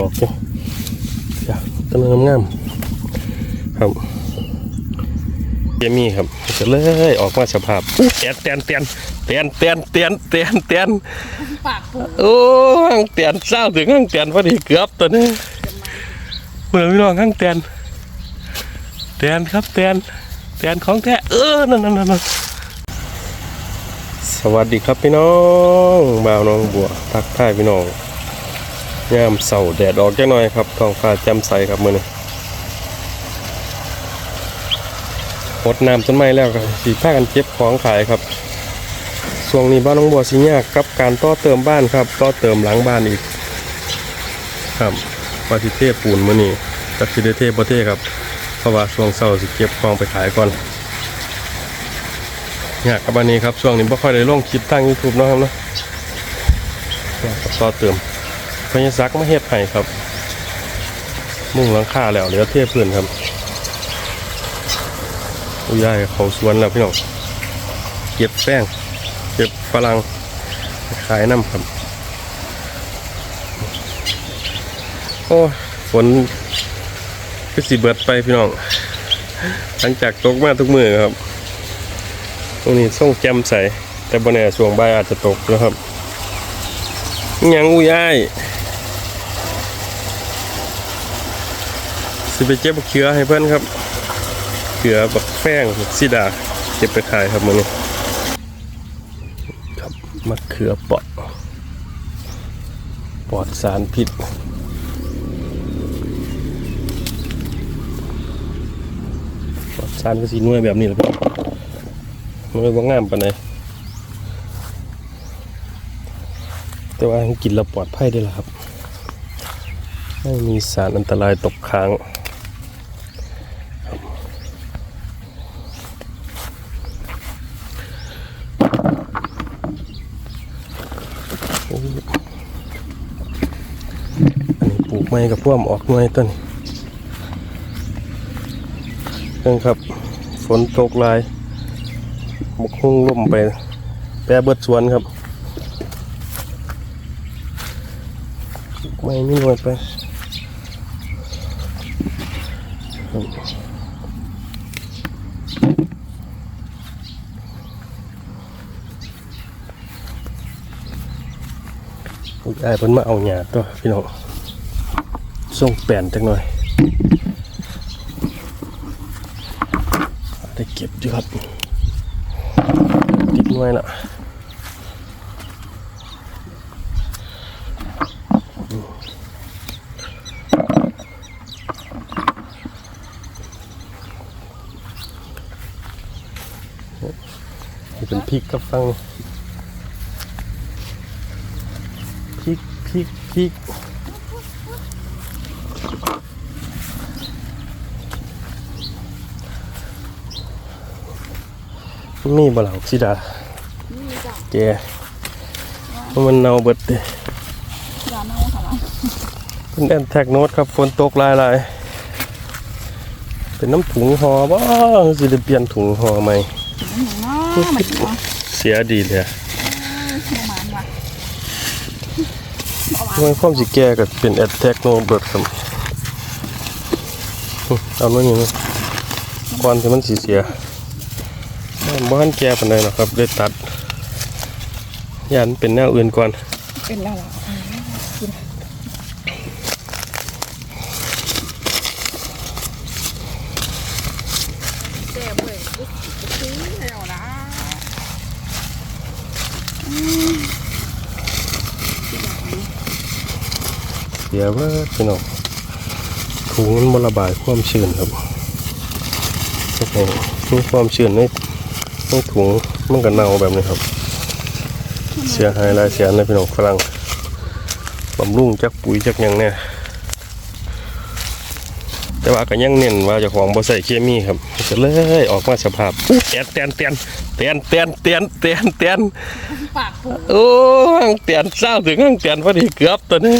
ออกจ้ะจ้ะต้นงามๆครับเจมี่ครับจะเลยออกมาสภาพอู้แตนแตนแตนแตนแตนแตนแตนแตนปากปูโอ้ห้างแตนเศร้าถึงห้างแตนพอดีเกือบตัวนี้เมื่อพี่น้องห้างแตนแตนครับแตนแตนของแท้เออนั่นนั่นนั่นสวัสดีครับพี่น้องบ่าวน้องบัวทักทายพี่น้อง ยามเสาแดดออกจักหน่อยครับท้องฟ้าแจ่มใสครับมื้อนี้หดน้ำต้นไม้แล้วก็สีผ้ากันเก็บของขายครับช่วงนี้บ้านน้องบัวสิยากกับการต่อเติมบ้านครับต่อเติมหลังบ้านอีก ครับว่าสิเทปูนมื้อนี้จักสิได้เทบ่เทครับเพราะว่าช่วงเช้าสิเก็บของไปขายก่อนยากกับบ้านนี้ครับช่วงนี้บ่ค่อยได้ลงคลิปทาง YouTube เนาะครับเนาะต่อเติม พญซักมาเฮ็ดให้ครับ มุ่งหลังคาแล้วเหลือเทพื้นครับอุ้ยยายเขาสวนแล้วพี่น้องเก็บแป้งเก็บฝรั่งขายน้ำครับโอ้ฝนก็สิเบิดไปพี่น้อง หลังจากตกมาทุกมือครับ ตรงนี้ส่งแจมใสแต่บนแน่ช่วงบ่ายอาจจะตกนะครับยังอุ้ยอ้าย ไปเจ็บบกเขือให้เพื่อนครับเขือบักแป้งบักซีดาเก็บไปขายครับมื้อนี้ครับมะเขือเปอดปลอดสารพิษปลอดสารก็สีนวยแบบนี้แหละพี่นวยว่างามปานไหนแต่ว่ากินแล้วปลอดภัยได้แล้วครับ ไม่มีสารอันตรายตกค้างครับโอ้ยอั นนี้ปลูกไม้กับพ่วมออกหน่วยต้นเพิ่งครับ ฝนตกลายมกหุ่งล่มไปแปรเบิดสวนครับไม้ไม่หน่วยไปลูกไอ้เพิ่นมาเอาหยาตัวพี่น้อง ส่งแป่นจักหน่อย ได้เก็บอยู่ครับ ติดหน่วยละนี่เป็นพริกกับฟังพริกพริกพริก มีบ่เหล่าสิดานี่จ้ะแกมันเน่าเบิดเด้ยาเน่าค่ะล่ะเป็นแอนแท็กโนดครับฝนตกหลายหลายๆเป็นน้ำถุงห่อบ่สิได้เปลี่ยนถุงห่อใหม่มันหนูเนาะมันเนาะเสียดีเลยอะหัวหมานว่ะมันความสิแก่ก็เป็นแอนแท็กโนเบิดครับอื้อเอามานี่นะก่อนที่มันสิเสียมัน บ่ทันแก่ปานใดหรอกครับได้ตัดยันเป็นแนวอื่นก่อน เป็นแล้วล่ะเจ็บเว้ยปุ๊บปุ๊บแล้วนะเสียเบิดพี่น้องถุงมันบ่ระบายความชื้นครับโอ้โหมีความชื้นในในถุงมันก็เน่าแบบนี้ครับ เสียหายหลายแสนเลยพี่น้องฝรั่งบำรุงจักปุ๋ยจักยังเนี่ยแต่ว่าก็ยังเน้นว่าจ้าของบ่ใส่เคมีครับก็เลยออกมาสภาพอู้แตนแตนแตนแตนแตนแตนแตนแตนปากปูโอ้ห้างแตนเศร้าถึงห้างแตนพอดีเกือบตัวนี้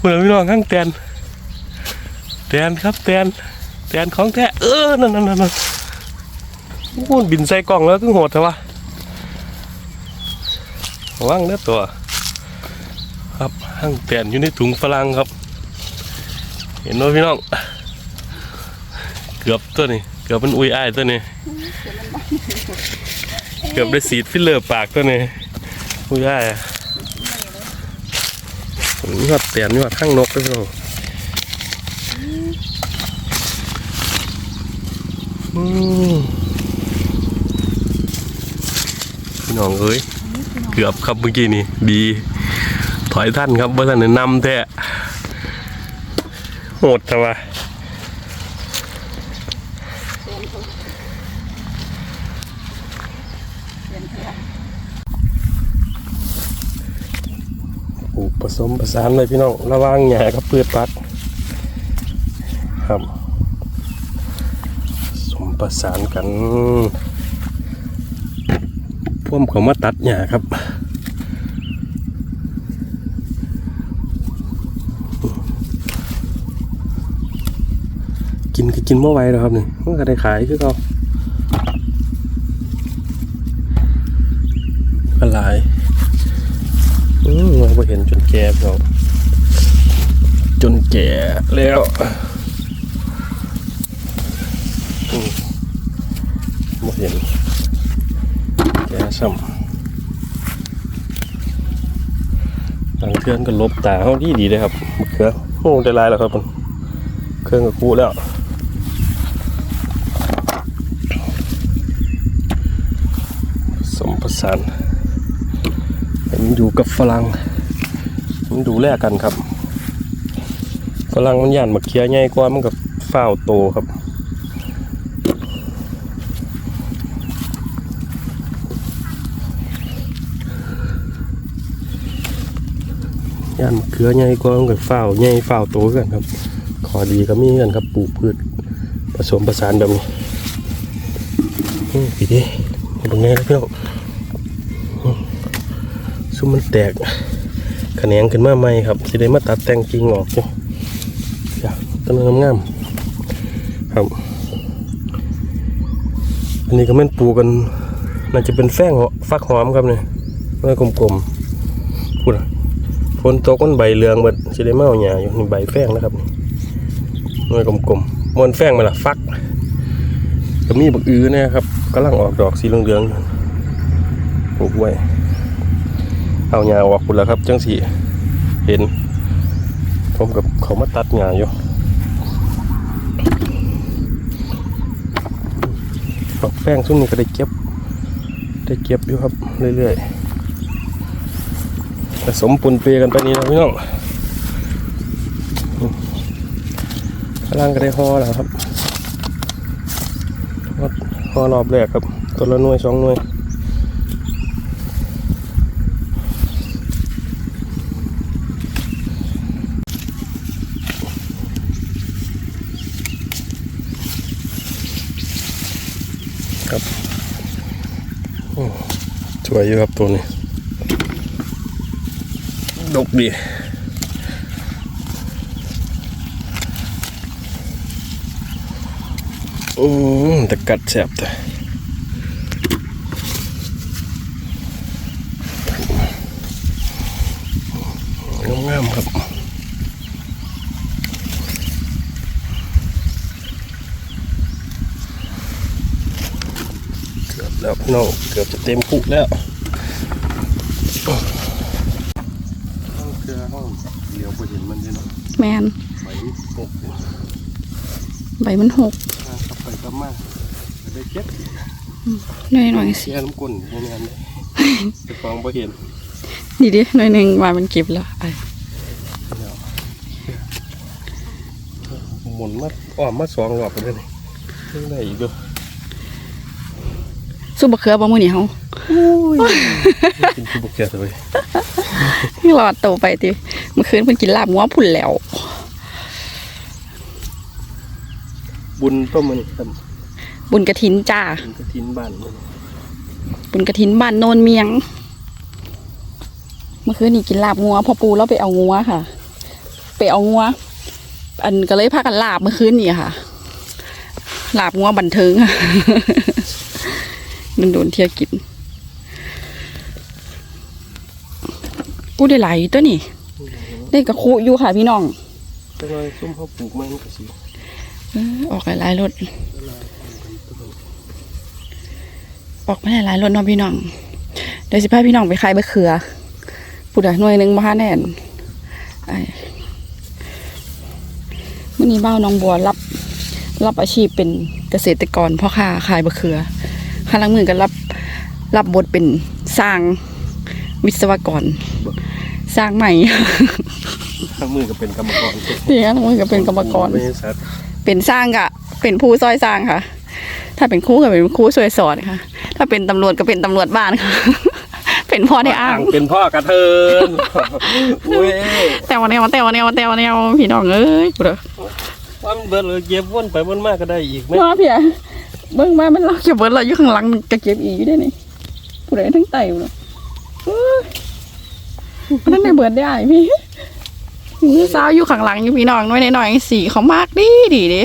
เมื่อพี่น้องห้างแตนแตนครับแตนแตนของแท้เออนั่นนั่นนั่น โอ้บินใส่กล่องแล้วคือโหดเถอะวะว่างเนื้อตัว ครับห้างแตนอยู่ในถุงฝรั่งครับ เห็นไหมพี่น้อง เกือบตัวนี้ เกือบเป็นอุ้ยอ้ายตัวนี้ เกือบได้สีดฟิลเลอร์ปากตัวนี้ อุ้ยอ้ายอะนี่ครับแตนนี่ว่าข้างนกด้วยพี่น้องอืม พี่น้องเอ้ยเกือบครับเมื่อกี้นี่ดี ถอยท่านครับว่าท่านได้นำแท้โหดแต่ว่าปลูกผสมผสานเลยพี่น้องระว่างหญ้ากับพืชพัดครับผสมประสานกัน พ่มเขามาตัดหญ้าครับกินก็กินเมื่อไหร่แล้วครับนี่มันก็ได้ขายคือเขาก็หลายอืมเราไปเห็นจนแก่เราจนแก่แล้วอืมไม่เห็น แก่ซ้ำบางเทือนก็ลบตาเขาดีดีเลยครับมะเขือโอ้ได้ลายแล้วครับมันเครื่องกับกูแล้วสมประสานมันอยู่กับฝรั่งมันดูแลกันครับฝรั่งมันย่านมาเคลียร์ใหญ่กว่ามันกับฝ้าวโตครับ ย่านเขือใหญ่กว่ามันกับฝ้าวใหญ่ฝ้าวโตกันครับ ขอดีก็มีกันครับปลูกพืชผสมผสานแบบนี้ปีนี้ตรงนี้นะพี่น้องอืมซุ้มมันแตกแขนงขึ้นมาใหม่ครับสิได้มาตัดแต่งกิ่งออกจ้ะต้นงามๆครับ อันนี้ก็แม่นปลูกกัน น่าจะเป็นแฟ้งฟักหอมครับเนี่ยไม้กลมๆพูดอะ ฝนตกมันใบเหลืองเบิดสิได้มาเอาหญ้าอยู่นี่ใบแฟงนะครับหน่วยกลมๆมวนแฟงมาละฟักก็มีบักอื้อนะครับกำลังออกดอกสีเหลืองๆปลูกไว้เอาหญ้าออกคุณแล้วครับ จังสีเห็น ผมกับเขามาตัดหญ้าอยู่ดอกแป้งช่วงนี้ก็ได้เก็บ ได้เก็บอยู่ครับเรื่อยๆ ผสมปุนเปกันไปนี่นะพี่น้องพลังก็ได้ห่อแล้วครับห่อห่อรอบแรกครับ ตัวละหน่วยสองหน่วยครับสวยอยู่ครับตัวนี้ ดกดีอืมแต่กัดแสบแต่งามครับเกือบแล้วพี่น้องเกือบจะเต็มคุแล้วห้องเกลือห้องเดี๋ยวไปเห็นมันด้วยเนาะ แมนไปปกเนี่ยใบมันหกกลับไปกลับมาจะได้เก็บหน่อยหน่อยสิเสียน้ำกุ่นพวกนี้เลยไปฟองบ่เห็นนี่ดิหน่อยหนึ่งวายมันเก็บแล้วไอ้หมุนมาอ้อมมาสองรอบไปเลยนี่ยังได้อีกด้วย ซุปบะเขือบะมือนี่เฮากินทุบกแก่เลยรอดโตไปติเมื่อคืนเพิ่นกินลาบงัวพุ่นแล้ว บุญต้มมันทบุญกระถินจ้าำบุญกระถินบ้านมันบุญกระถินบ้านโนนเมียง เมื่อคืนนี่กินลาบงัวพอปูแล้วไปเอางัวค่ะ ไปเอางัว อันก็เลยพากันลาบเมื่อคืนนี่ค่ะ ลาบงัวบันเทิงค่ะ มันโดนเที่ยวกินกูได้หลายอยู่ตัวนี่ได้กระคุอยู่ค่ะพี่น้องจังเลยซุ่มเขาปลูกมันก็สิเออออกหลายๆรถออกมาหลายๆรถเนาะพี่น้องเดี๋ยวสิพาพี่น้องไปขายบะเขือปุดอะหน่วยหนึ่งบ้านแน่นไอ้มื่อนี้บ้าวน้องบัวรับ รับอาชีพเป็นเกษตรกรพ่อค้าขายบะเขือข้างหลังมือก็รับรับบทเป็นสร้างวิศวกร สร้างใหม่ทั้งมือก็เป็นกรรมกรนี่ข้างหลังมือก็เป็นกรรมกรบริษัทเป็นสร้างกะเป็นผู้ซอยสร้างค่ะ ถ้าเป็นครูก็เป็นครูช่วยสอนค่ะ ถ้าเป็นตำรวจก็เป็นตำรวจบ้านค่ะ เป็นพ่อได้อ้าง เป็นพ่อกระเทินอุ้ยแต่วันแนวแต่วันแนวแต่วันแนวพี่น้องเอ้ยกูเด้อว่ามันเบิดเลยเก็บวนไปวนมากก็ได้อีกไหมมาเพีย เบิ่งมามันเราเก็บเบิดเราอยู่ข้างหลังก็เก็บอีกอยู่ได้นี่ผู้ใดทั้งไตอยู่เนาะเอ้ยมันนั่นได้เบิดได้พี่มีสาวอยู่ข้างหลังอยู่พี่น้องน้อยหน่อยๆสีเขามากดีดีเดิ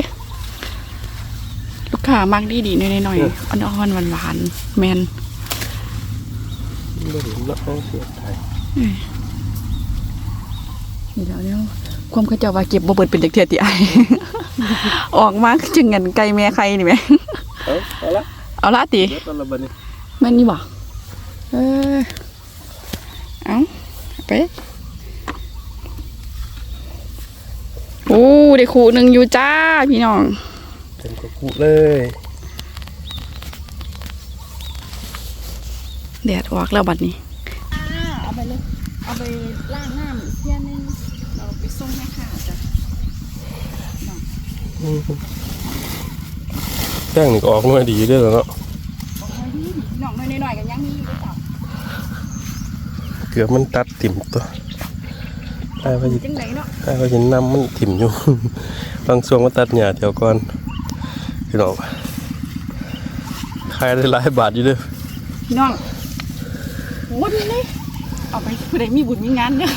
ลูกค้ามากดีดีน้อยหน่อยๆอ่อนๆหวานๆแมนบ่เห็นเนาะเสียดายนี่แล้วเนี่ยความเข้าใจว่าเก็บบ่เบิดเป็นเด็กเทียติไอออกมาจึงเงินไก่แม่ใครนี่แหม เอาเอาละเอาละติเบิดตอนละบัดนี้แม่นนี่บ่เออเอาไปโอ้ได้คู่หนึ่งอยู่จ้าพี่น้องเป็นกระกุเลยแดดออกแล้วบัดนี้เอาไปเลยเอาไปล้างน้ำอีกเที่ยนึงเราไปส่งให้ค่ะจ้ะ แจ้งนี่ก็ออกหน่วยดีเด้อเนาะบอกว่าดีน้องน้อยๆหน่อยๆกันยังมีอยู่ด้วยจ้ะเกือบมันตัดติ่มตัวไอ้ว่าสิจังไหนเนาะไอ้ว่าสินำมันติ่มอยู่ บางช่วงมาตัดหญ้าเดี๋ยวก่อนพี่น้องขายได้หลายบาทอยู่เด้อพี่น้องโอ้ดีเลยเอาไปผู้ใดมีบุญมีงานเนี่ย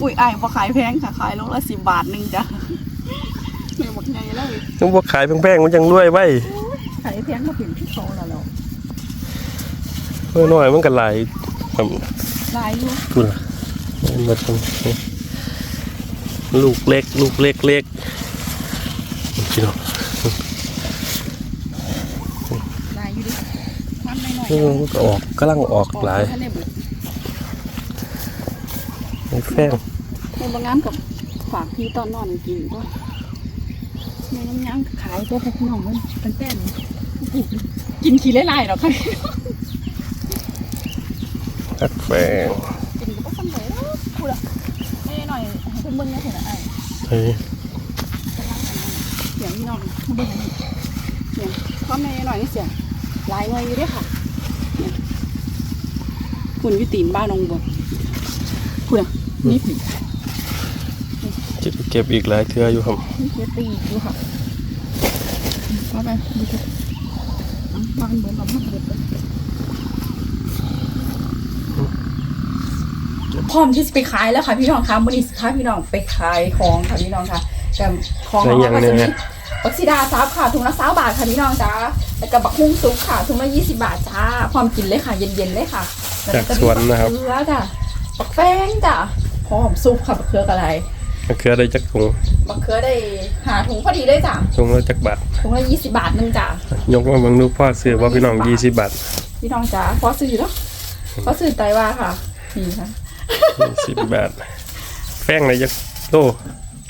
ปุ๋ยไอ้ายพอขายแพงค่ะขายโลละสิบบาทหนึ่งจ้ะ ไม่หมดไงแล้วยังบ่ขายแพงๆมันยังรวยไว้ขายแพงก็ถึงที่โตแล้วเราเมื่อน้อยมันก็หลายครับลายอยู่พูดล่ะมันมาตรงนี้ลูกเล็ก ลูกเล็กเล็กพี่น้องลายอยู่ดิมันไม่น้อยเออมันก็ออกกำลังออกหลายทะเลบุตรไอ้แฟงในบางงามกับฝากพี่ตอนนอนกินก็ ในน้ำยังขายตัวพี่น้องมันตั้งแต่นี้กินขี้ไล่ๆหรอกค่ะตัดแฟงกินก็บ่สำเร็จแล้วพูดอะแม่หน่อยให้เพิ่นเบิ่งแหน่เถอะนะไอ้เฮ้ยเสียงพี่น้องเบิ่งเสียงความแม่หน่อยนี่เสียงหลายหน่วยอยู่ด้อค่ะคุณอยู่ตีนบ้านองบัวคุณอะนี่ผีจะ เก็บอีกหลายเทื่ออยู่ครับนี่เจตีอยู่ค่ะว่าไปดูสิเอาบ้านเหมือนเราบ้านเบิดเลยพร้อมที่จะไปขายแล้วค่ะพี่น้องคะมื้อนี้สิค่ะพี่น้องไปขายของค่ะพี่น้องค่ะกับของในอย่างก็เนี้จะมียบักซีดาซับค่ะถุงละสาบาทค่ะพี่น้องจ้าแล้วก็บักฮุ้งซุปค่ะถุงละยี่สิบาทจ้าความกินเลยค่ะ เย็นๆเลยค่ะแล้จากก็สวนนะครับบักเขือจ้ะบักแป้งจ้ะหอมซุปค่ะบักเขือกับอะไร มะเขือได้จักถุงบักเขือได้หาถุงพอดีเลยจ้ะถุงละจักบาทถุงละยี่สิบาทหนึงจ้ะยกมาเบิ่งดูพ่อซื้อว่าพี่น้อง20บาทพี่น้องจ้าพอซื้อแล้วพอซื้อไตว่าค่ะนี่ค่ะ20บาทแฟงได้จักโล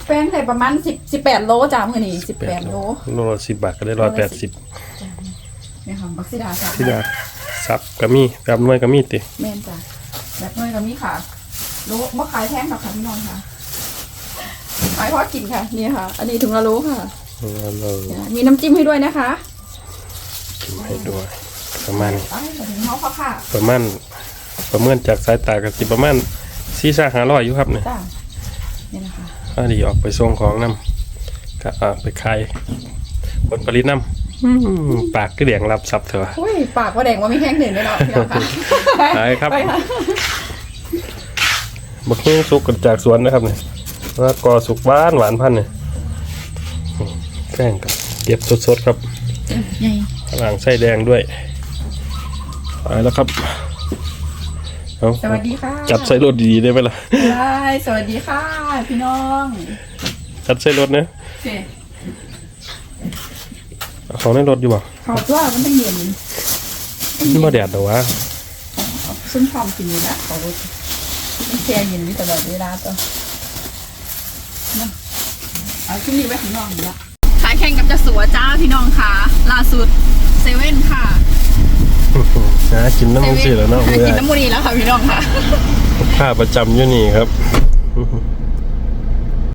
แป้งได้ประมาณสิบสิบแปดโลจ้ะมื่อนี้สิบแปดโลโลละ10บาทก็ได้180เนี่ยค่ะบักซีดาจ้ะที่ดาซับก็มีแบบหน่วยก็มีติแม่นจ้ะแบบน้อยกับนี้ค่ะโลบ่ขายแพงหรอกค่ะพี่น้องค่ะขายพอกินค่ะนี่ค่ะ อันนี้ถุงละโลค่ะเอาเรามีน้ำจิ้มให้ด้วยนะคะกินให้ด้วย ประมาณนี้ไปถึงเขาค่ะค่ะประมาณ ประเมินจากสายตาก็สิประมาณ4 5 500อยู่ครับเนี่ยจ้านี่นะคะถ้าดีออกไปส่งของนำก็อ่าไปขายผลผลิตนำปากก็เดียงรับทรัพย์เถอะ อุ้ยปากว่าแดงว่าไม่แห้งหนึ่งเลยเนาะพี่น้องค่ะไปครับ ไปค่ะ บักฮุ้งสุกกันจากสวนนะครับเนี่ย แล้วก็สุกหวานหวานพันธุ์เนี่ยแกล้งกับเก็บสดๆครับใหญ่ข้างหลังไส้แดงด้วยไปแล้วครับไปเอาสวัสดีค่ะจัดใส่รถดีๆได้ไหมล่ะได้สวัสดีค่ะ พี่น้อง จัดใส่รถนะโอเคเอาของในรถอยู่บ่ขอตัวมันต้องเย็นนี่มาแดดเหรอวะซุ่มพร้อมกินอยู่แล้วขอรถมันแช่เย็นอยู่ตลอดเวลาตัวนะ เอาขึ้นนี่ไว้ข้างนอกอยู่ละขายแข่งกับจะสัวจ้าพี่น้องค่ะล่าสุดเซเว่นค่ะนะกินน้ำมันสิแล้วเนาะเซเพื่เว่นอกินน้ำมูนีแล้วค่ะพี่น้องค่ะผ้าประจำอยู่นี่ครับ